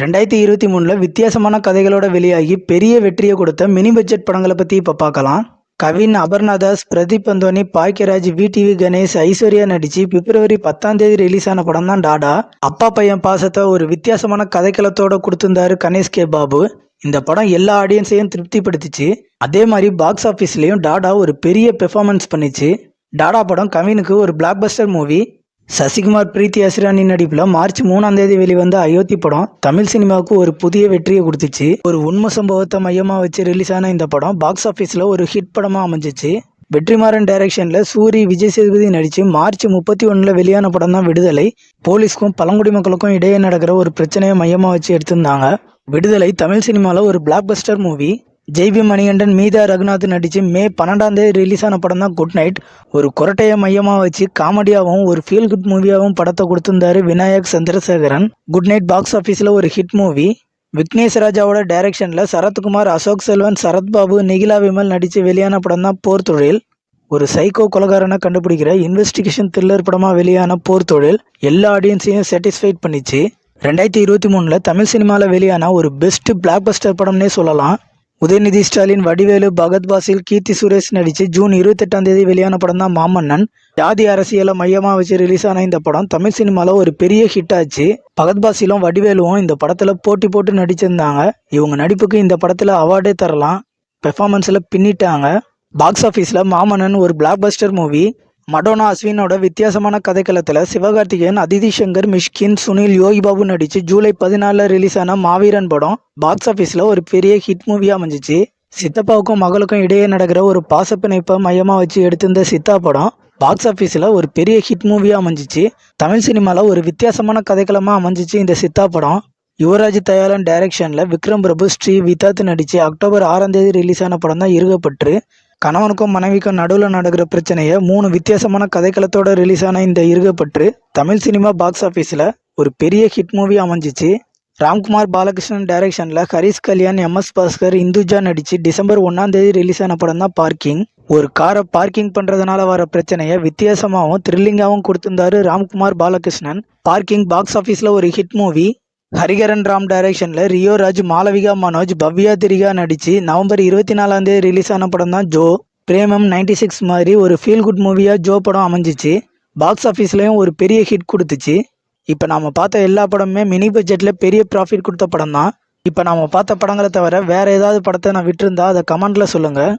ரெண்டாயிரத்தி இருபத்தி மூணில் வித்தியாசமான கதைகளோட வெளியாகி பெரிய வெற்றியை கொடுத்த மினி பட்ஜெட் படங்களை பற்றி இப்போ பார்க்கலாம். கவின் அபர்ணாதாஸ் பிரதீப் அந்தோனி பாக்கியராஜ் வி டிவி கணேஷ் ஐஸ்வர்யா நடிச்சு பிப்ரவரி பத்தாம் தேதி ரிலீஸ் ஆன படம் தான் டாடா. அப்பா பையன் பாசத்தை ஒரு வித்தியாசமான கதைக்களத்தோட கொடுத்திருந்தாரு கணேஷ் கே பாபு. இந்த படம் எல்லா ஆடியன்ஸையும் திருப்திப்படுத்திச்சு. அதே மாதிரி பாக்ஸ் ஆஃபீஸ்லேயும் டாடா ஒரு பெரிய பெர்ஃபார்மன்ஸ் பண்ணிச்சு. டாடா படம் கவினுக்கு ஒரு blockbuster movie Sasikumar Preethi Asrani நடிப்பில் மார்ச் மூணாம் தேதி வெளிவந்த அயோத்தி படம் தமிழ் சினிமாவுக்கு ஒரு புதிய வெற்றியை கொடுத்துச்சு. ஒரு உண்மை சம்பவத்தை மையமாக வச்சு ரிலீஸ் ஆன இந்த படம் பாக்ஸ் ஆஃபீஸில் ஒரு ஹிட் படமாக அமைஞ்சிச்சு. வெற்றிமாறன் டைரக்ஷனில் சூரி விஜய் சேதுபதி நடித்து மார்ச் முப்பத்தி ஒன்றில் வெளியான படம் தான் விடுதலை. போலீஸ்க்கும் பழங்குடி மக்களுக்கும் இடையே நடக்கிற ஒரு பிரச்சனையை மையமாக வச்சு எடுத்திருந்தாங்க. விடுதலை தமிழ் சினிமாவில் ஒரு பிளாக் பஸ்டர் மூவி ஜெய்பி மணிகண்டன் மீதா ரகுநாத் நடித்து மே பன்னெண்டாம் தேதி ரிலீஸ் ஆன படம் தான் குட் நைட் ஒரு கொரட்டையை மையமாக வச்சு காமெடியாகவும் ஒரு ஃபீல் குட் மூவியாகவும் படத்தை கொடுத்திருந்தாரு Vinayak Chandrasekaran. Good night box ஆஃபீஸில் ஒரு ஹிட் மூவி விக்னேஷ் ராஜாவோட டைரக்ஷனில் சரத்குமார் அசோக் செல்வன் சரத்பாபு நிகிலா விமல் நடித்து வெளியான படம் தான் போர் தொழில். ஒரு சைக்கோ கொலகாரனை கண்டுபிடிக்கிற இன்வெஸ்டிகேஷன் த்ரில்லர் படமாக வெளியான போர் தொழில். எல்லா ஆடியன்ஸையும் சாட்டிஸ்ஃபைட் பண்ணிச்சு. ரெண்டாயிரத்தி இருபத்தி மூணில் தமிழ் சினிமாவில் வெளியான ஒரு பெஸ்ட் பிளாக் பஸ்டர் படம்னே சொல்லலாம். உதயநிதி ஸ்டாலின் வடிவேலு பகத் பாசில் கீர்த்தி சுரேஷ் நடித்து ஜூன் இருபத்தெட்டாம் தேதி வெளியான படம் தான் மாமன்னன். ஜாதி அரசியலை மையமாக வச்சு ரிலீஸ் ஆன இந்த படம் தமிழ் சினிமாவில் ஒரு பெரிய ஹிட் ஆச்சு. பகத் பாசிலும் வடிவேலுவும் இந்த படத்தில் போட்டி போட்டு நடிச்சிருந்தாங்க. இவங்க நடிப்புக்கு இந்த படத்தில் அவார்டே தரலாம். பெர்ஃபார்மன்ஸில் பின்னிட்டாங்க. பாக்ஸ் ஆஃபீஸில் மாமன்னன் ஒரு பிளாக் பஸ்டர் மூவி மடோனா அஸ்வினோட வித்தியாசமான கதைக்களத்தில் சிவகார்த்திகேயன் அதிதி சங்கர் மிஷ்கின் சுனில் யோகி பாபு நடித்து ஜூலை பதினாலில் ரிலீஸ் ஆன மாவீரன் படம் பாக்ஸ் ஆஃபீஸில் ஒரு பெரிய ஹிட் மூவியாக அமைஞ்சிச்சு. சித்தப்பாவுக்கும் மகளுக்கும் இடையே நடக்கிற ஒரு பாசப்பிணைப்பை மையமாக வச்சு எடுத்திருந்த சித்தா படம் பாக்ஸ் ஆஃபீஸில் ஒரு பெரிய ஹிட் மூவியாக அமைஞ்சிச்சு. தமிழ் சினிமாவில் ஒரு வித்தியாசமான கதைக்களமாக அமைஞ்சிச்சு இந்த சித்தா படம். யுவராஜ் தயாளன் டைரக்ஷனில் விக்ரம் பிரபு ஸ்ரீ விதாத் நடித்து அக்டோபர் ஆறாம் தேதி ரிலீஸ் ஆன படம் தான் இருகப்பற்று. கணவனுக்கும் மனைவிக்கும் நடுவில் நடக்கிற பிரச்சனையை மூணு வித்தியாசமான கதைக்களத்தோட ரிலீஸ் ஆன இந்த இருகப்பற்று தமிழ் சினிமா பாக்ஸ் ஆஃபீஸில் ஒரு பெரிய ஹிட் மூவி அமைஞ்சிச்சு. ராம்குமார் பாலகிருஷ்ணன் டைரக்ஷனில் ஹரிஷ் கல்யாண் எம்எஸ் பாஸ்கர் இந்துஜா நடித்து டிசம்பர் ஒன்றாம் தேதி ரிலீஸ் ஆன படம் தான் பார்க்கிங் ஒரு காரை பார்க்கிங் பண்ணுறதுனால வர பிரச்சனையை வித்தியாசமாகவும் த்ரில்லிங்காகவும் கொடுத்திருந்தாரு ராம்குமார் பாலகிருஷ்ணன். பார்க்கிங் பாக்ஸ் ஆஃபீஸில் ஒரு ஹிட் மூவி ஹரிகரன் ராம் டைரக்ஷனில் ரியோ ராஜ் மாலவிகா மனோஜ் பவ்யா திரிகா நடித்து நவம்பர் இருபத்தி நாலாம் தேதி ரிலீஸ் ஆன படம் தான் ஜோ. பிரேமம் நைன்டி சிக்ஸ் மாதிரி ஒரு ஃபீல் குட் மூவியாக ஜோ படம் அமைஞ்சிச்சு. பாக்ஸ் ஆஃபீஸ்லேயும் ஒரு பெரிய ஹிட் கொடுத்துச்சு. இப்போ நாம் பார்த்த எல்லா படமுமே மினி பட்ஜெட்டில் பெரிய ப்ராஃபிட் கொடுத்த படம் தான் இப்போ நாம் பார்த்த படங்களை தவிர வேறு ஏதாவது படத்தை நான் விட்டுருந்தா அதை கமெண்டில் சொல்லுங்கள்